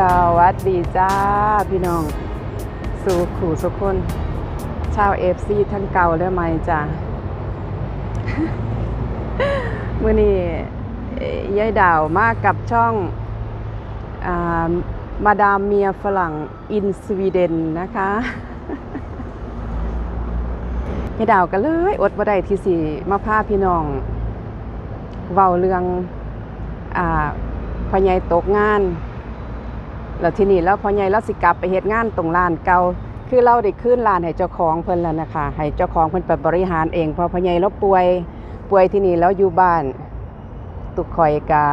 สวัสดีจ้าพี่น้อง สู่ขู่สุคน ชาวเอฟซีทั้งเก่าและใหม่จ้าเมื่อนี้ยายดาวมากับช่องอามาดามเมียฝรั่งอินสวีเดนนะคะยายดาวก็เลย อดบ่ได้ที่สิมาพาพี่น้องเว้าเรื่องอ่าพ่อใหญ่ตกงาน แล้วที่นี้แล้วพ่อใหญ่เราสิกลับไปเฮ็ดงานตรงร้านเก่าคือเราได้คืนร้านให้เจ้าของเพิ่นแล้วนะคะให้เจ้าของเพิ่นไปบริหารเองพราะพ่อใหญ่เราป่วยป่วยที่นี่แล้วอยู่บ้าน ตุกคอยกา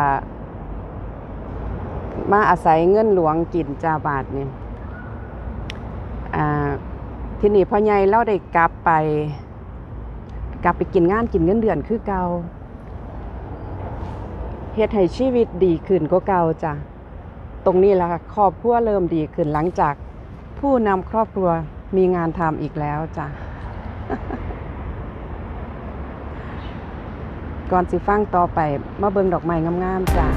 มาอาศัยเงินหลวงกินจาบาทเนี่อ่าที่นี่พ่อใหญ่เราได้กลับไป กลับไปกินงานกินเงินเดือนคือเก่าเฮ็ดให้ชีวิตดีขึ้นกว่าเก่าจ้ะ ตรงนี้แหละค่ะครอบครัวเริ่มดีขึ้นหลังจากผู้นำครอบครัวมีงานทำอีกแล้วจ้ะก่อนสิฟังต่อไปมาเบิ่งดอกไม้งามๆจ้ะ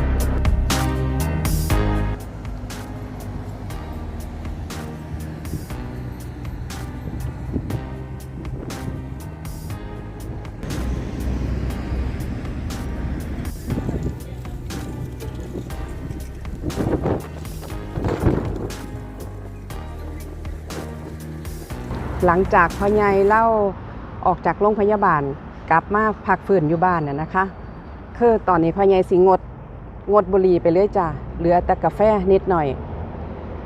หลังจากพ่อใหญ่เล่าออกจากโรงพยาบาลกลับมาพักฟื้นอยู่บ้านน่ะนะคะ คือตอนนี้พ่อใหญ่สิงดงดบุหรี่ไปเลยจ้ะเหลือแต่กาแฟนิดหน่อย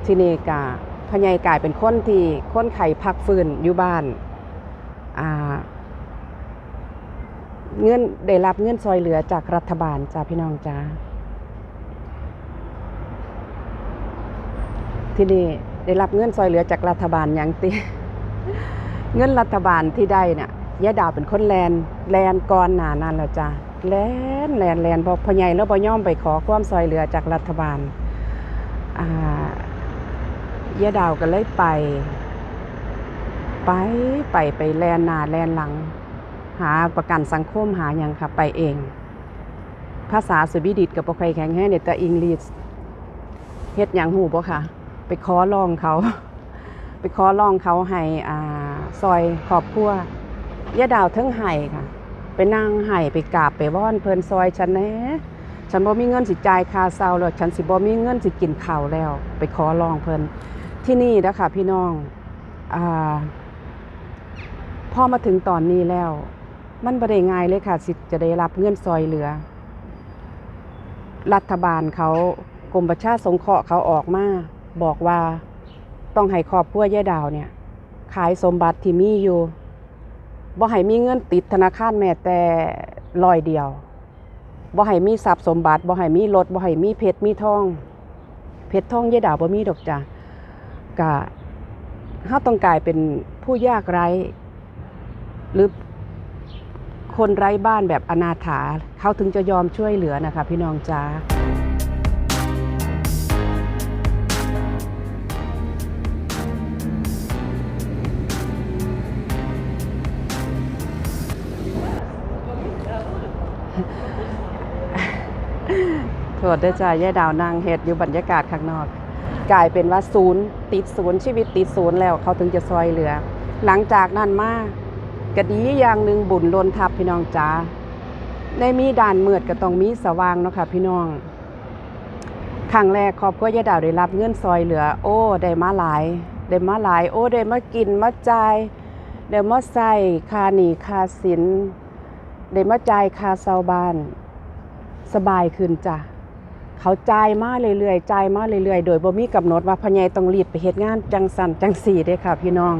ที่นี่กาพ่อใหญ่กลายเป็นคนที่คนไข้พักฟื้นอยู่บ้านอ่าเงินได้รับเงินซอยเหลือจากรัฐบาลจ้าพี่น้องจ้าที่นี่ได้รับเงินซอยเหลือจากรัฐบาลหยังติ เงินรัฐบาลที่ได้เนี่ยยายดาวเป็นคนแลนแลนก่อนหนานั้นแล้วจ้ะแลนแลนแลนพอพ่อใหญ่แล้วบ่ย่อมไปขอความซอยเหลือจากรัฐบาลอ่ายายดาวก็เลยไป ไปไปไปแลนหนาแลนหลัง หาประกันสังคมหาอย่างค่ะไปเอง ภาษาสวีดิตกับบ่ค่อยแข็งแรงเด็ดแต่อังกฤษเฮ็ดหยังหูบ่ค่ะ ไปขอลองเขา ไปขอร้องเขาให้อ่า ซอยครอบครัวยะดาวเทิงไห้ค่ะ ไปนั่งไห้ไปกราบไปว่อนเพลินซอยฉันแน่ฉันบ่มีเงินสิจ่ายคาเซาแล้วฉันสิบ่มีเงินสิกินข้าวแล้ว ไปขอร้องเพลินที่นี่นะคะพี่น้องอ่าพอมาถึงตอนนี้แล้ว มันบ่ได้ง่ายเลยค่ะ สิจะได้รับเงินซอยเหลือ รัฐบาลเขากรมประชาสงเคราะห์เขาออกมาบอกว่าต้องให้ครอบครัวยายดาวเนี่ย ขายสมบัติที่มีอยู่บ่ให้มีเงินติดธนาคารแม้แต่ร้อยเดียวบ่ให้มีทรัพย์สมบัติบ่ให้มีรถบ่ให้มีเพชรมีทอง เพชรทองยายดาวบ่มีดอกจ้ะกะเฮาต้องกลายเป็นผู้ยากไร้ หรือคนไร้บ้านแบบอนาถาเขาถึงจะยอมช่วยเหลือนะคะพี่น้องจ้า โทษด้วยจ้ายายดาวนางเฮ็ดอยู่บรรยากาศข้างนอก กลายเป็นว่าศูนย์ติดศูนย์ชีวิตติดศูนย์แล้วเขาถึงจะซอยเหลือ หลังจากนั้นมากระดีอย่างหนึ่งบุญลนทับพี่น้องจ้าในมีด่านมืดก็ต้องมีสว่างเนาะค่ะพี่น้องครั้งแรกครอบครัวยายดาวได้รับเงินซอยเหลือ โอ้ได้มาหลายได้มาหลาย โอ้ได้มากินมาจ่ายได้มาใส่คาหนีคาสินได้มาจ่ายคาเซาบ้าน สบายขึ้นจ้ะ เขาจ่ายมาเรื่อยๆจ่ายมาเรื่อยๆ โดยบ่มีกำหนดว่าพญายต้องรีบไปเฮ็ดงานจังสันจังสี่เด้ค่ะ พี่น้อง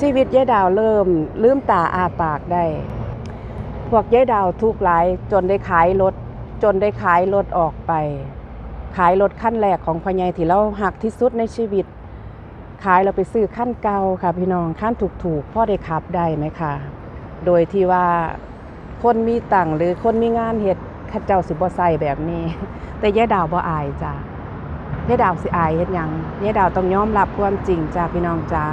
ชีวิตยายดาวเริ่มลืมตาอาปากได้ พวกยายดาวทุกข์หลายจนได้ขายรถจนได้ขายรถออกไป ขายรถขั้นแรกของพ่อใหญ่ที่เราหักที่สุดในชีวิต ขายเราไปซื้อขั้นเก่าค่ะ พี่น้องขั้นถูกๆพ่อได้ขับได้ไหมคะโดยที่ว่าคนมีตังค์หรือคนมีงานเฮ็ดเข้าเจ้าสิบ่ใส่แบบนี้ แต่ยายดาวบ่อายจ้ะยาดาวสิอายเฮ็ดหยังยายดาวต้องยอมรับความจริงจ้าพี่น้องจ้า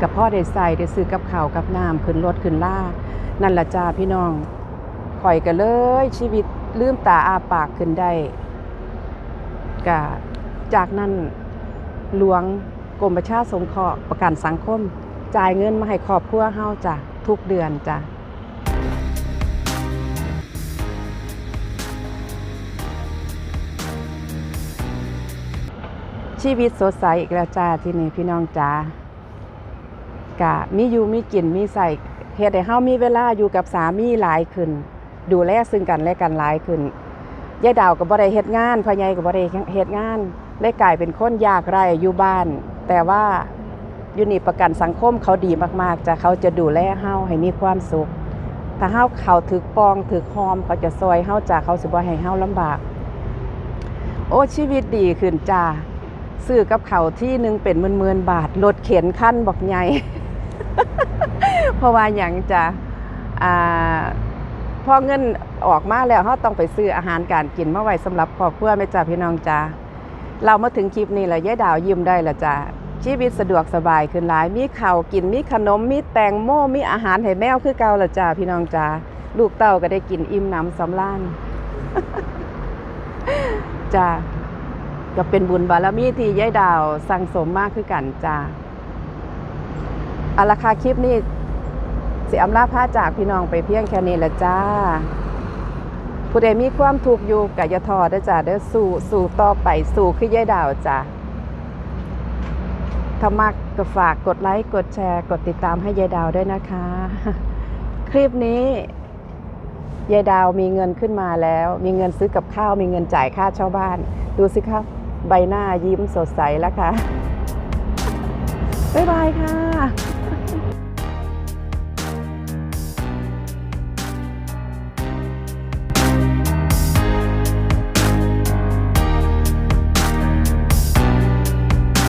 กับพ่อได้ใส่ได้ซื้อกับข้าวกับน้ำขึ้นรถขึ้นล่านั่นละจ้าพี่น้องข่อยก็เลย ชีวิตลืมตาอาปากขึ้นได้กะจากนั้นหลวงกรมประชาสงเคราะห์ประกันสังคม จ่ายเงินมาให้ครอบครัวเฮาจ้ะทุกเดือนจ้ะ ชีวิตสดใสอีกแล้วจ้าที่นี่พี่น้องจ้ากะมีอยู่มีกินมีใส่เฮ็ดให้เฮามีเวลาอยู่กับสามีหลายขึ้น ดูแลซึ่งกันและกันหลายขึ้นยายดาวก็บ่ได้เฮ็ดงานพ่อใหญ่ก็บ่ได้เฮ็ดงานเลยกลายเป็นคนยากไร้อยู่บ้าน แต่ว่าอยู่นี่ประกันสังคมเขาดีมากๆจ้ะเขาจะดูแลเฮาให้มีความสุข ถ้าเฮาเขาถึกปองถึกหอมเขาจะซอยเฮาจ้ะเขาสิบ่ให้เฮาลำบาก โอ้ชีวิตดีขึ้นจ้า ซื้อกับเขาที่หนึ่งเป็นหมื่นๆบาทรถเข็นขั้นบอกใหญ่เพราะว่าอย่างจะอ่าพอเงินออกมาแล้วเขาต้องไปซื้ออาหารการกินมาไว้สำหรับครอบครัวแม่จ้าพี่น้องจ้าเรามาถึงคลิปนี้แล้วยายดาวยิ้มได้ละจ้าชีวิตสะดวกสบายขึ้นหลาย มีข้าวกินมีขนมมีแตงโมมีอาหารให้แมวคือเก่าละจ้าพี่น้องจ้าลูกเต้าก็ได้กินอิ่มหน้ำสำราญจ้า ก็เป็นบุญบารมีที่ยายดาวสั่งสมมากคือกันจ้าอาราคาคลิปนี้สิอำลาพาจากพี่น้องไปเพียงแค่นี้ละจ้า ผู้ใดมีความทุกอยู่กะอยาทอด้จ้าเด้อสู่สู่ต่อไปสู่คือยายดาวจ้าถ้ามักก็ฝากกดไลค์กดแชร์ กดติดตามให้ยายดาวด้วยนะคะ คลิปนี้ยายดาวมีเงินขึ้นมาแล้ว มีเงินซื้อกับข้าว มีเงินจ่ายค่าเช่าบ้าน ดูสิครับ ใบหน้ายิ้มสดใสแล้วค่ะ บ๊ายบายค่ะ